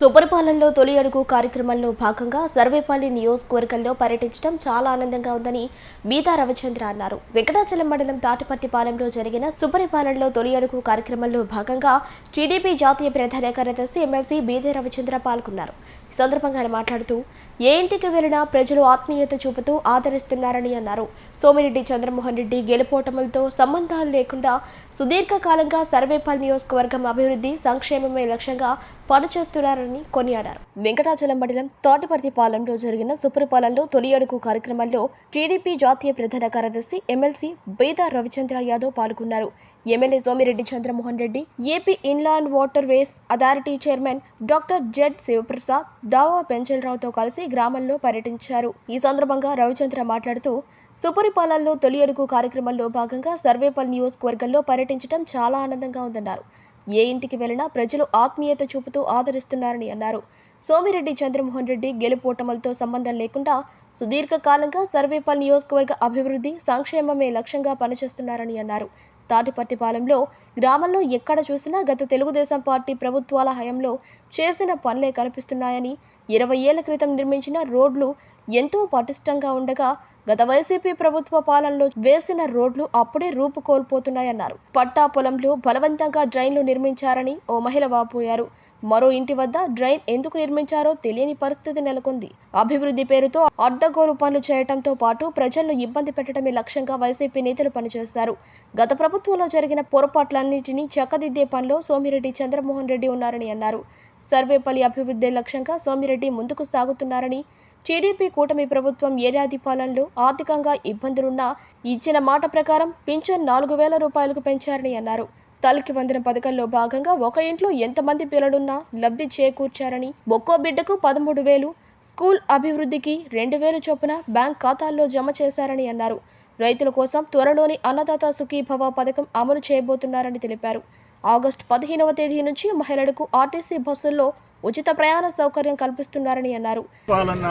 సుపరిపాలనలో తొలి అడుగు కార్యక్రమంలో భాగంగా సర్వేపల్లి నియోజకవర్గంలో పర్యటించడం చాలా ఆనందంగా ఉందని బీదా రవిచంద్ర అన్నారు. వెంకటాచలం మండలం తాటిపత్తిపాలెంలో జరిగిన సుపరిపాలనలో తొలి అడుగు కార్యక్రమంలో భాగంగా టీడీపీ జాతీయ ప్రధాన కార్యదర్శి ఎమ్మెల్సీ బీదే రవిచంద్ర పాల్గొన్నారు. ఈ సందర్భంగా ఆయన మాట్లాడుతూ ఏ ఇంటికి వెళ్ళినా ప్రజలు ఆత్మీయత చూపుతూ ఆదరిస్తున్నారని అన్నారు. సోమిరెడ్డి చంద్రమోహన్ రెడ్డి గెలుపోటములతో సంబంధాలు లేకుండా సుదీర్ఘకాలంగా సర్వేపల్లి నియోజకవర్గం అభివృద్ధి సంక్షేమమే లక్ష్యంగా పనిచేస్తున్నారని కొనియాడారు. వెంకటాచలం మండలం తోటపర్తిపాలెంలో జరిగిన సుపరిపాలనలో తొలి అడుగు కార్యక్రమంలో టీడీపీ జాతీయ ప్రధాన కార్యదర్శి ఎమ్మెల్సీ బీదా రవిచంద్ర యాదవ్ పాల్గొన్నారు. MLA Somireddy Chandramohan Reddy AP inland waterways authority chairman doctor Z Sivaprasad Dava పెంచలరావుతో కలిసి గ్రామంలో పర్యటించారు. ఈ సందర్భంగా రవిచంద్ర మాట్లాడుతూ సుపరిపాలనలో తొలి అడుగు కార్యక్రమంలో భాగంగా సర్వేపల్లి నియోజకవర్గంలో పర్యటించడం చాలా ఆనందంగా ఉందన్నారు. ఏ ఇంటికి వెళ్ళినా ప్రజలు ఆత్మీయత చూపుతూ ఆదరిస్తున్నారని అన్నారు. సోమిరెడ్డి చంద్రమోహన్ రెడ్డి గెలుపోటములతో సంబంధం లేకుండా సుదీర్ఘకాలంగా సర్వేపల్లి నియోజకవర్గ అభివృద్ధి సంక్షేమమే లక్ష్యంగా పనిచేస్తున్నారని అన్నారు. తాటిపత్తిపాలెంలో గ్రామంలో ఎక్కడ చూసినా గత తెలుగుదేశం పార్టీ ప్రభుత్వాల హయంలో చేసిన పనులే కనిపిస్తున్నాయని ఇరవై ఏళ్ళ క్రితం నిర్మించిన రోడ్లు ఎంతో పటిష్టంగా ఉండగా గత వైసీపీ ప్రభుత్వ పాలనలో వేసిన రోడ్లు అప్పుడే రూపు కోల్పోతున్నాయన్నారు పట్టా పొలంలో బలవంతంగా డ్రైన్లు నిర్మించారని ఓ మహిళ వాపోయారు. మరో ఇంటి వద్ద డ్రైన్ ఎందుకు నిర్మించారో తెలియని పరిస్థితి నెలకొంది. అభివృద్ధి పేరుతో అడ్డగోలు పనులు చేయడంతో పాటు ప్రజలను ఇబ్బంది పెట్టడమే లక్ష్యంగా వైసీపీ నేతలు పనిచేశారు. గత ప్రభుత్వంలో జరిగిన పొరపాట్లన్నింటినీ చక్కదిద్దే పనిలో సోమిరెడ్డి చంద్రమోహన్ రెడ్డి ఉన్నారని అన్నారు. సర్వేపల్లి అభివృద్ధి లక్ష్యంగా సోమిరెడ్డి ముందుకు సాగుతున్నారని టీడీపీ కూటమి ప్రభుత్వం ఏడాది పాలనలో ఆర్థికంగా ఇబ్బందులున్నా ఇచ్చిన మాట ప్రకారం పింఛన్ నాలుగు వేల రూపాయలకు పెంచారని అన్నారు. తల్లికి వందన పథకంలో భాగంగా ఒక ఇంట్లో ఎంతమంది పిల్లలున్నా లబ్ధి చేకూర్చారని ఒక్కో బిడ్డకు పదమూడు వేలు స్కూల్ అభివృద్ధికి రెండు వేలు చొప్పున బ్యాంక్ ఖాతాల్లో జమ చేశారని అన్నారు. రైతుల కోసం త్వరలోని అన్నదాత సుఖీభవ పథకం అమలు చేయబోతున్నారని తెలిపారు. ఆగస్టు పదిహేనవ తేదీ నుంచి మహిళలకు ఆర్టీసీ బస్సుల్లో ఉచిత ప్రయాణ సౌకర్యం కల్పిస్తున్నారని అన్నారు. పాలన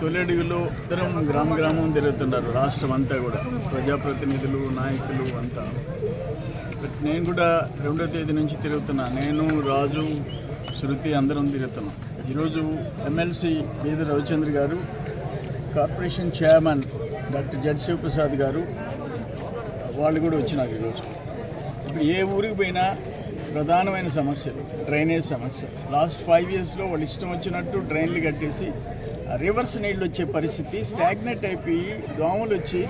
తొలడుగులో ఇద్దరం గ్రామ గ్రామం తిరుగుతున్నారు రాష్ట్రం అంతా కూడా. ప్రజాప్రతినిధులు నాయకులు అంతా. నేను కూడా రెండో తేదీ నుంచి తిరుగుతున్నా. నేను రాజు శృతి అందరం తిరుగుతున్నాం. ఈరోజు MLC Beeda Ravichandra garu corporation chairman doctor Z Sivaprasad garu వాళ్ళు కూడా వచ్చినారు ఈరోజు. ఇప్పుడు ఏ ఊరికి పోయినా ప్రధానమైన సమస్యలు డ్రైనేజ్ సమస్య లాస్ట్ ఫైవ్ ఇయర్స్లో వాళ్ళు ఇష్టం వచ్చినట్టు డ్రైన్లు కట్టేసి రివర్స్ నీళ్ళు వచ్చే పరిస్థితి స్టాగ్నెట్ అయిపోయి దోమలు వచ్చి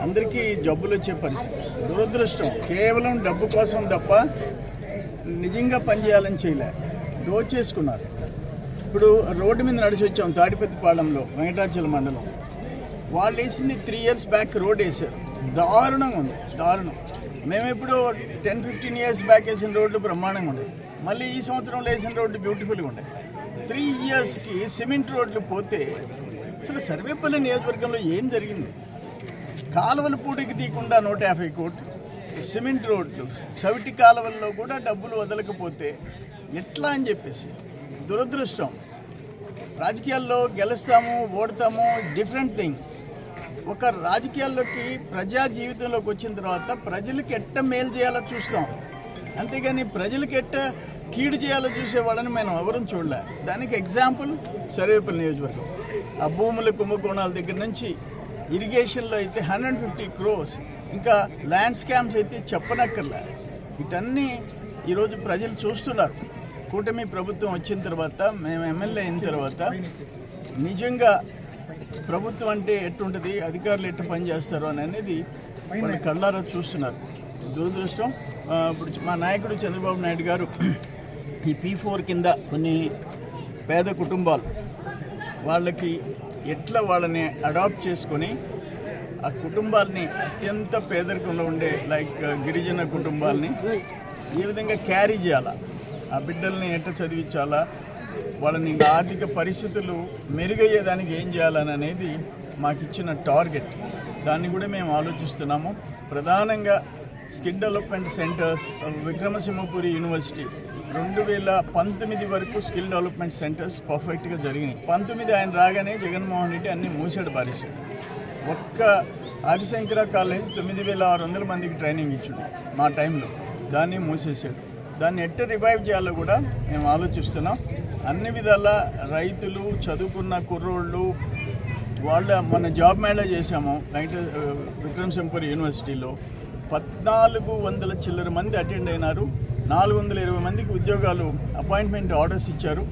అందరికీ జబ్బులు వచ్చే పరిస్థితి. దురదృష్టం. కేవలం డబ్బు కోసం తప్ప నిజంగా పనిచేయాలని చేయలే. దోచేసుకున్నారు. ఇప్పుడు రోడ్డు మీద నడిచి వచ్చాం తాడిపత్తిపాళెంలో వెంకటాచల మండలం. వాళ్ళు వేసింది త్రీ ఇయర్స్ బ్యాక్ రోడ్ వేసారు దారుణంగా ఉంది. దారుణం. మేము ఇప్పుడు టెన్ ఫిఫ్టీన్ ఇయర్స్ బ్యాక్ వేసిన రోడ్లు బ్రహ్మాండంగా ఉండేవి మళ్ళీ ఈ సంవత్సరం వేసిన రోడ్లు బ్యూటిఫుల్గా ఉండేవి త్రీ ఇయర్స్కి సిమెంట్ రోడ్లు పోతే అసలు సర్వేపల్లి నియోజకవర్గంలో ఏం జరిగింది? కాలువలు పూడికి తీయకుండా నూట యాభై కోట్లు సిమెంట్ రోడ్లు సవిటి కాలువల్లో కూడా డబ్బులు వదలకపోతే ఎట్లా అని చెప్పేసి దురదృష్టం. రాజకీయాల్లో గెలుస్తాము ఓడతాము డిఫరెంట్ థింగ్ ఒక రాజకీయాల్లోకి ప్రజా జీవితంలోకి వచ్చిన తర్వాత ప్రజలకి ఎట్ట మేలు చేయాలో చూస్తాం. అంతేగాని ప్రజలకి ఎట్ట కీడు చేయాలో చూసేవాళ్ళని మనం మేము ఎవరూ చూడలే. దానికి ఎగ్జాంపుల్ సర్వేపల్లి నియోజకవర్గం. ఆ భూముల కుంభకోణాల దగ్గర నుంచి ఇరిగేషన్లో అయితే హండ్రెడ్ ఫిఫ్టీ క్రోస్ ఇంకా ల్యాండ్ స్కామ్స్ అయితే చెప్పనక్కర్లే. వీటన్నీ ఈరోజు ప్రజలు చూస్తున్నారు. కూటమి ప్రభుత్వం వచ్చిన తర్వాత మేము ఎమ్మెల్యే అయిన తర్వాత నిజంగా ప్రభుత్వం అంటే ఎట్టుంటుంది? అధికారులు ఎట్టు పని చేస్తారు అని అనేది వాళ్ళు కళ్ళారా చూస్తున్నారు. దురదృష్టం. ఇప్పుడు మా నాయకుడు చంద్రబాబు నాయుడు గారు ఈ పీ ఫోర్ కింద కొన్ని పేద కుటుంబాలు వాళ్ళకి ఎట్లా వాళ్ళని అడాప్ట్ చేసుకొని ఆ కుటుంబాలని అత్యంత పేదరికంలో ఉండే లైక్ గిరిజన కుటుంబాలని ఏ విధంగా క్యారీ చేయాలా? ఆ బిడ్డల్ని ఎట్లా చదివించాలా? వాళ్ళని ఇంకా ఆర్థిక పరిస్థితులు మెరుగయ్యేదానికి ఏం చేయాలని అనేది మాకు ఇచ్చిన టార్గెట్. దాన్ని కూడా మేము ఆలోచిస్తున్నాము. ప్రధానంగా skill development centres Vikramasimhapuri university రెండు వేల పంతొమ్మిది వరకు స్కిల్ డెవలప్మెంట్ సెంటర్స్ పర్ఫెక్ట్గా జరిగినాయి. పంతొమ్మిది ఆయన రాగానే జగన్మోహన్ రెడ్డి అన్ని మూసాడు పారేశాడు ఒక్క ఆదిశంకర కాలేజ్ తొమ్మిది వేల ఆరు వందల మందికి ట్రైనింగ్ ఇచ్చాడు మా టైంలో. దాన్ని మూసేసాడు దాన్ని ఎట్ట రివైవ్ చేయాలో కూడా మేము ఆలోచిస్తున్నాం. అన్ని విధాల రైతులు చదువుకున్న కుర్రోళ్ళు వాళ్ళ మన జాబ్ మేళా చేశాము నైట్ విక్రమ్ శంపూర్ యూనివర్సిటీలో. పద్నాలుగు వందల చిల్లర మంది అటెండ్ అయినారు నాలుగు వందల ఇరవై మందికి ఉద్యోగాలు అపాయింట్మెంట్ ఆర్డర్స్ ఇచ్చారు.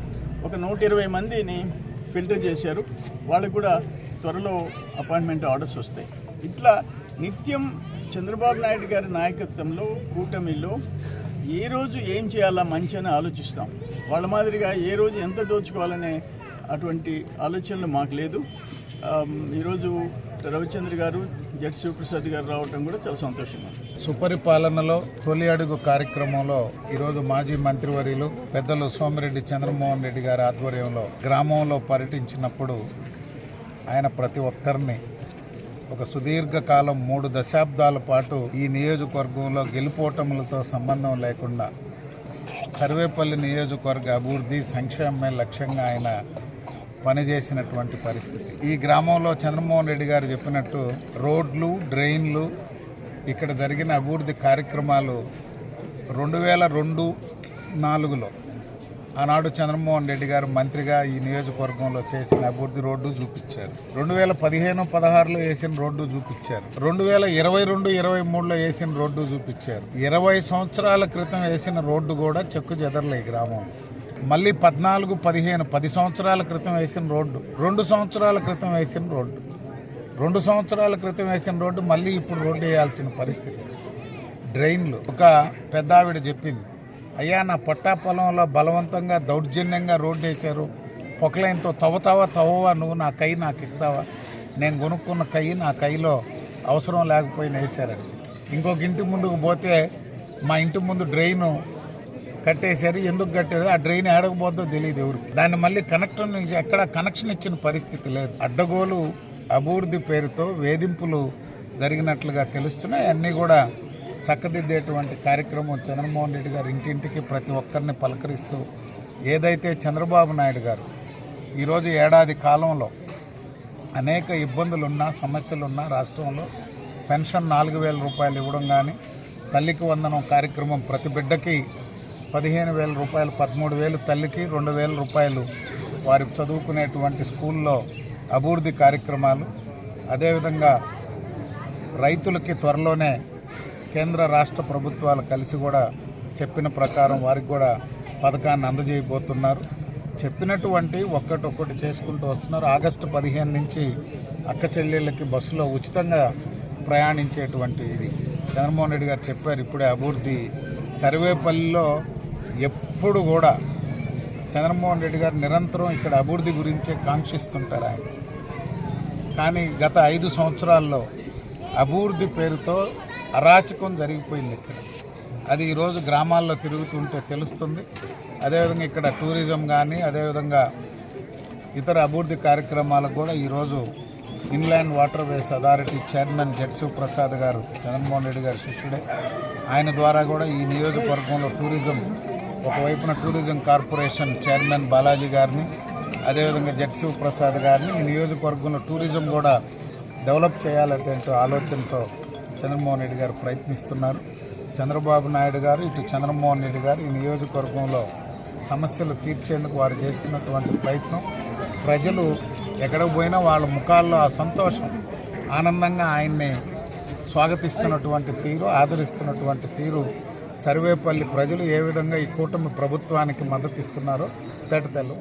ఒక నూట ఇరవై మందిని ఫిల్టర్ చేశారు. వాళ్ళకు కూడా త్వరలో అపాయింట్మెంట్ ఆర్డర్స్ వస్తాయి. ఇట్లా నిత్యం చంద్రబాబు నాయుడు గారి నాయకత్వంలో కూటమిలో ఏ రోజు ఏం చేయాలా మంచి అని ఆలోచిస్తాం. వాళ్ళ మాదిరిగా ఏ రోజు ఎంత దోచుకోవాలనే అటువంటి ఆలోచనలు మాకు లేదు. ఈరోజు రవిచంద్ర గారు జడ్ శివప్రసాద్ గారు రావటం కూడా చాలా సంతోషంగా సుపరిపాలనలో తొలి అడుగు కార్యక్రమంలో ఈరోజు మాజీ మంత్రివర్యులు పెద్దలు సోమిరెడ్డి చంద్రమోహన్ రెడ్డి గారి ఆధ్వర్యంలో గ్రామంలో పర్యటించినప్పుడు ఆయన ప్రతి ఒక్కరిని ఒక సుదీర్ఘకాలం మూడు దశాబ్దాల పాటు ఈ నియోజకవర్గంలో గెలుపోటములతో సంబంధం లేకుండా సర్వేపల్లి నియోజకవర్గ అభివృద్ధి సంక్షేమమే లక్ష్యంగా ఆయన పనిచేసినటువంటి పరిస్థితి. ఈ గ్రామంలో చంద్రమోహన్ రెడ్డి గారు చెప్పినట్టు రోడ్లు డ్రైన్లు ఇక్కడ జరిగిన అభివృద్ధి కార్యక్రమాలు రెండు వేల రెండు నాలుగులో ఆనాడు చంద్రమోహన్ రెడ్డి గారు మంత్రిగా ఈ నియోజకవర్గంలో చేసిన అభివృద్ధి రోడ్డు చూపించారు. రెండు వేల పదిహేను పదహారులో వేసిన రోడ్డు చూపించారు. రెండు వేల ఇరవై రెండు ఇరవై మూడులో వేసిన రోడ్డు చూపించారు. ఇరవై సంవత్సరాల క్రితం వేసిన రోడ్డు కూడా చెక్కు చెదరలే ఈ గ్రామం. మళ్ళీ పద్నాలుగు పదిహేను పది సంవత్సరాల క్రితం వేసిన రోడ్డు రెండు సంవత్సరాల క్రితం వేసిన రోడ్డు రెండు సంవత్సరాల క్రితం వేసిన రోడ్డు మళ్ళీ ఇప్పుడు రోడ్డు వేయాల్సిన పరిస్థితి. డ్రైన్లు. ఒక పెద్దావిడ చెప్పింది అయ్యా నా పట్టా పొలంలో బలవంతంగా దౌర్జన్యంగా రోడ్డు వేశారు పొక్కలైనతో తవ్వుతావా తవ్వవా నువ్వు నా కై నాకు ఇస్తావా నేను కొనుక్కున్న కై నా కైలో అవసరం లేకపోయినా వేశారని ఇంకొక ఇంటి ముందుకు పోతే మా ఇంటి ముందు డ్రైను కట్టేశారు. ఎందుకు కట్టారు? ఆ డ్రైన్ ఏడకపోద్దో తెలియదు ఎవరికి. దాన్ని మళ్ళీ కనెక్షన్ ఎక్కడ కనెక్షన్ ఇచ్చిన పరిస్థితి లేదు. అడ్డగోలు అభివృద్ధి పేరుతో వేధింపులు జరిగినట్లుగా తెలుస్తున్నాయి. అన్నీ కూడా చక్కదిద్దేటువంటి కార్యక్రమం చంద్రమోహన్ రెడ్డి గారు ఇంటింటికి ప్రతి ఒక్కరిని పలకరిస్తూ ఏదైతే చంద్రబాబు నాయుడు గారు ఈరోజు ఏడాది కాలంలో అనేక ఇబ్బందులున్నా సమస్యలున్నా రాష్ట్రంలో పెన్షన్ నాలుగు వేల రూపాయలు ఇవ్వడం కానీ తల్లికి వందనం కార్యక్రమం ప్రతి బిడ్డకి పదిహేను వేల రూపాయలు పదమూడు వేలు తల్లికి రెండు వేల రూపాయలు వారి చదువుకునేటువంటి స్కూల్లో అభివృద్ధి కార్యక్రమాలు. అదేవిధంగా రైతులకి త్వరలోనే కేంద్ర రాష్ట్ర ప్రభుత్వాలు కలిసి కూడా చెప్పిన ప్రకారం వారికి కూడా పథకాన్ని అందజేయబోతున్నారు. చెప్పినటువంటి ఒక్కటొక్కటి చేసుకుంటూ వస్తున్నారు. ఆగస్టు పదిహేను నుంచి అక్క చెల్లెళ్ళకి బస్సులో ఉచితంగా ప్రయాణించేటువంటి ఇది. చంద్రమోహన్ రెడ్డి గారు చెప్పారు ఇప్పుడే అభివృద్ధి. సర్వేపల్లిలో ఎప్పుడు కూడా చంద్రమోహన్ రెడ్డి గారు నిరంతరం ఇక్కడ అభివృద్ధి గురించే కాంక్షిస్తుంటారు ఆయన. కానీ గత ఐదు సంవత్సరాల్లో అభివృద్ధి పేరుతో అరాచకం జరిగిపోయింది ఇక్కడ. అది ఈరోజు గ్రామాల్లో తిరుగుతుంటే తెలుస్తుంది. అదేవిధంగా ఇక్కడ టూరిజం కానీ అదేవిధంగా ఇతర అభివృద్ధి కార్యక్రమాలకు కూడా ఈరోజు inland waterways authority chairman జడ్సు ప్రసాద్ గారు జగన్మోహన్ రెడ్డి గారి శిష్యుడే. ఆయన ద్వారా కూడా ఈ నియోజకవర్గంలో టూరిజం ఒకవైపున టూరిజం కార్పొరేషన్ చైర్మన్ బాలాజీ గారిని అదేవిధంగా జడ్సు ప్రసాద్ గారిని ఈ నియోజకవర్గంలో టూరిజం కూడా డెవలప్ చేయాలనేటువంటి ఆలోచనతో చంద్రమోహన్ రెడ్డి గారు ప్రయత్నిస్తున్నారు. చంద్రబాబు నాయుడు గారు ఇటు చంద్రమోహన్ రెడ్డి గారు ఈ నియోజకవర్గంలో సమస్యలు తీర్చేందుకు వారు చేస్తున్నటువంటి ప్రయత్నం. ప్రజలు ఎక్కడికి పోయినా వాళ్ళ ముఖాల్లో ఆ సంతోషం ఆనందంగా ఆయన్ని స్వాగతిస్తున్నటువంటి తీరు ఆదరిస్తున్నటువంటి తీరు. సర్వేపల్లి ప్రజలు ఏ విధంగా ఈ కూటమి ప్రభుత్వానికి మద్దతు ఇస్తున్నారో తేటతెల్లం